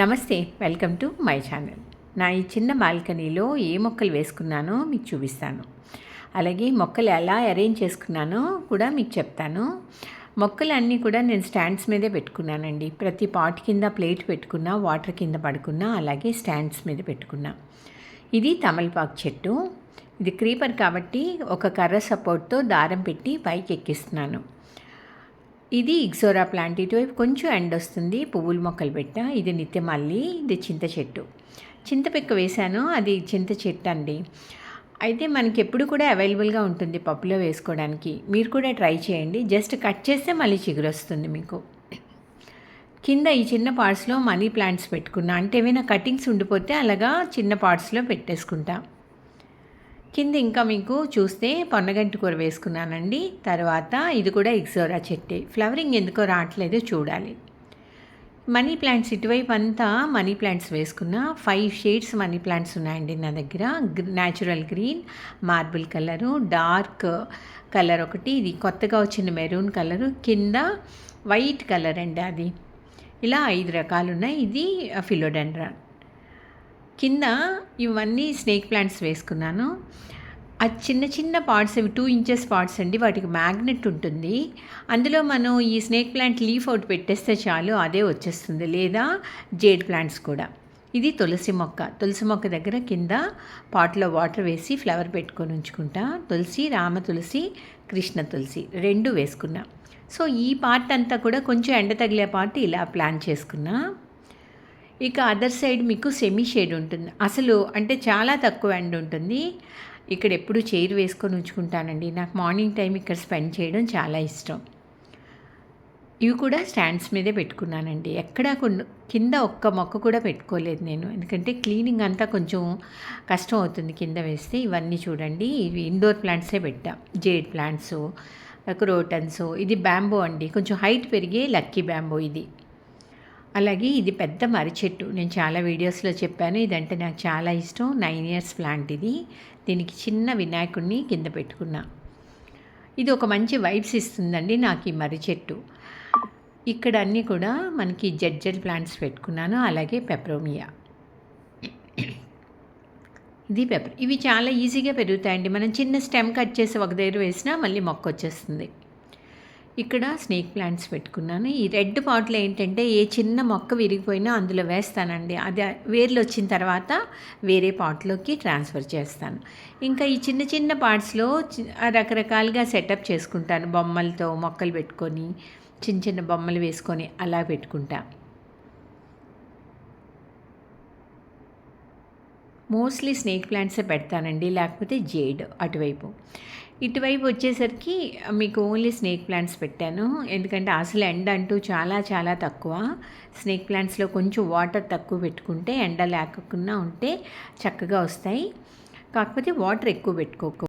నమస్తే welcome to my channel. నా ఈ చిన్న బాల్కనీలో ఏ మొక్కలు వేసుకున్నానో మీకు చూపిస్తాను. అలాగే మొక్కలు ఎలా అరేంజ్ చేసుకున్నానో కూడా మీకు చెప్తాను. మొక్కలు అన్నీ కూడా నేను స్టాండ్స్ మీదే పెట్టుకున్నానండి. ప్రతి పాట్ కింద ప్లేట్ పెట్టుకున్నా వాటర్ కింద పడుకున్నా అలాగే స్టాండ్స్ మీద పెట్టుకున్నా. ఇది తమలపాకు చెట్టు. ఇది క్రీపర్ కాబట్టి ఒక కర్ర సపోర్ట్తో దారం పెట్టి పైకి ఎక్కిస్తున్నాను ఇది ఇగ్జోరా ప్లాంట్ ఇటువైపు కొంచెం ఎండ్ వస్తుంది పువ్వుల మొక్కలు పెట్టా. ఇది నిత్యమల్లి ఇది చింత చెట్టు. చింతపిక్క వేశాను అది చింత చెట్టు అండి. అయితే మనకి ఎప్పుడు కూడా అవైలబుల్గా ఉంటుంది పప్పులో వేసుకోవడానికి. మీరు కూడా ట్రై చేయండి. జస్ట్ కట్ చేస్తే మళ్ళీ చిగురు వస్తుంది మీకు. కింద ఈ చిన్న పార్ట్స్లో మనీ ప్లాంట్స్ పెట్టుకున్నా. అంటే ఏమైనా కటింగ్స్ ఉండిపోతే అలాగా చిన్న పార్ట్స్లో పెట్టేసుకుంటా. కింద ఇంకా మీకు చూస్తే పొన్నగంటి కూర వేసుకున్నానండి. తర్వాత ఇది కూడా ఎగ్జోరా చెట్టే. ఫ్లవరింగ్ ఎందుకో రావట్లేదు చూడాలి. మనీ ప్లాంట్స్ ఇటువైపు అంతా మనీ ప్లాంట్స్ వేసుకున్న. ఫైవ్ షేడ్స్ మనీ ప్లాంట్స్ ఉన్నాయండి నా దగ్గర. Natural green marble colour dark colour ఒకటి ఇది కొత్తగా వచ్చిన మెరూన్ కలరు కింద వైట్ కలర్ అండి అది. ఇలా ఐదు రకాలు ఉన్నాయి ఇది ఫిలోడెండ్రాన్ కింద ఇవన్నీ స్నేక్ ప్లాంట్స్ వేసుకున్నాను. ఆ చిన్న చిన్న పార్ట్స్ ఇవి టూ ఇంచెస్ పార్ట్స్ అండి వాటికి మ్యాగ్నెట్ ఉంటుంది. అందులో మనం ఈ స్నేక్ ప్లాంట్ లీఫ్ అవుట్ పెట్టేస్తే చాలు అదే వచ్చేస్తుంది. లేదా జేడ్ ప్లాంట్స్ కూడా. ఇది తులసి మొక్క. తులసి మొక్క దగ్గర కింద పాట్లో వాటర్ వేసి ఫ్లవర్ పెట్టుకొని ఉంచుకుంటా. తులసి రామ తులసి కృష్ణ తులసి రెండు వేసుకున్నా. సో ఈ పార్ట్ అంతా కూడా కొంచెం ఎండ తగిలే పార్ట్ ఇలా ప్లాన్ చేసుకున్నా. ఇక అదర్ సైడ్ మీకు సెమీ షేడ్ ఉంటుంది. అసలు అంటే చాలా తక్కువ ఎండ్ ఉంటుంది. ఇక్కడ ఎప్పుడు చైర్ వేసుకొని ఉంచుకుంటానండి. నాకు మార్నింగ్ టైం ఇక్కడ స్పెండ్ చేయడం చాలా ఇష్టం. ఇవి కూడా స్టాండ్స్ మీదే పెట్టుకున్నానండి. ఎక్కడా కింద ఒక్క మొక్క కూడా పెట్టుకోలేదు నేను. ఎందుకంటే క్లీనింగ్ అంతా కొంచెం కష్టం అవుతుంది కింద వేస్తే. ఇవన్నీ చూడండి. ఇవి ఇండోర్ ప్లాంట్సే పెట్టా. జేడ్ ప్లాంట్స్ క్రోటన్స్ ఇది బ్యాంబో అండి. కొంచెం హైట్ పెరిగే లక్కీ బ్యాంబో ఇది. అలాగే ఇది పెద్ద మర్రి చెట్టు. నేను చాలా వీడియోస్లో చెప్పాను ఇదంటే నాకు చాలా ఇష్టం. నైన్ ఇయర్స్ ప్లాంట్ ఇది. దీనికి చిన్న వినాయకుడిని కింద పెట్టుకున్నా. ఇది ఒక మంచి వైబ్స్ ఇస్తుందండి నాకు ఈ మర్రి చెట్టు. ఇక్కడ అన్నీ కూడా మనకి జడ్జల్ ప్లాంట్స్ పెట్టుకున్నాను అలాగే పెప్రోమియా ఇది పెప్పర్ ఇవి చాలా ఈజీగా పెరుగుతాయండి. మనం చిన్న స్టెమ్ కట్ చేసి ఒక దగ్గర వేసినా మళ్ళీ మొక్క వచ్చేస్తుంది. ఇక్కడ స్నేక్ ప్లాంట్స్ పెట్టుకున్నాను. ఈ రెడ్ పాట్లో ఏంటంటే ఏ చిన్న మొక్క విరిగిపోయినా అందులో వేస్తానండి. అది వేర్లు వచ్చిన తర్వాత వేరే పాట్లోకి ట్రాన్స్ఫర్ చేస్తాను. ఇంకా ఈ చిన్న చిన్న పార్ట్స్లో రకరకాలుగా సెటప్ చేసుకుంటాను. బొమ్మలతో మొక్కలు పెట్టుకొని చిన్న చిన్న బొమ్మలు వేసుకొని అలా పెట్టుకుంటా. మోస్ట్లీ స్నేక్ ప్లాంట్సే పెడతానండి. లేకపోతే జేడ్ అటువైపు. ఇటువైపు వచ్చేసరికి మీకు ఓన్లీ స్నేక్ ప్లాంట్స్ పెట్టాను. ఎందుకంటే అసలు ఎండ అంటూ చాలా చాలా తక్కువ. స్నేక్ ప్లాంట్స్లో కొంచెం వాటర్ తక్కువ పెట్టుకుంటే ఎండ లేకుండా ఉంటే చక్కగా వస్తాయి. కాకపోతే వాటర్ ఎక్కువ పెట్టుకోకు.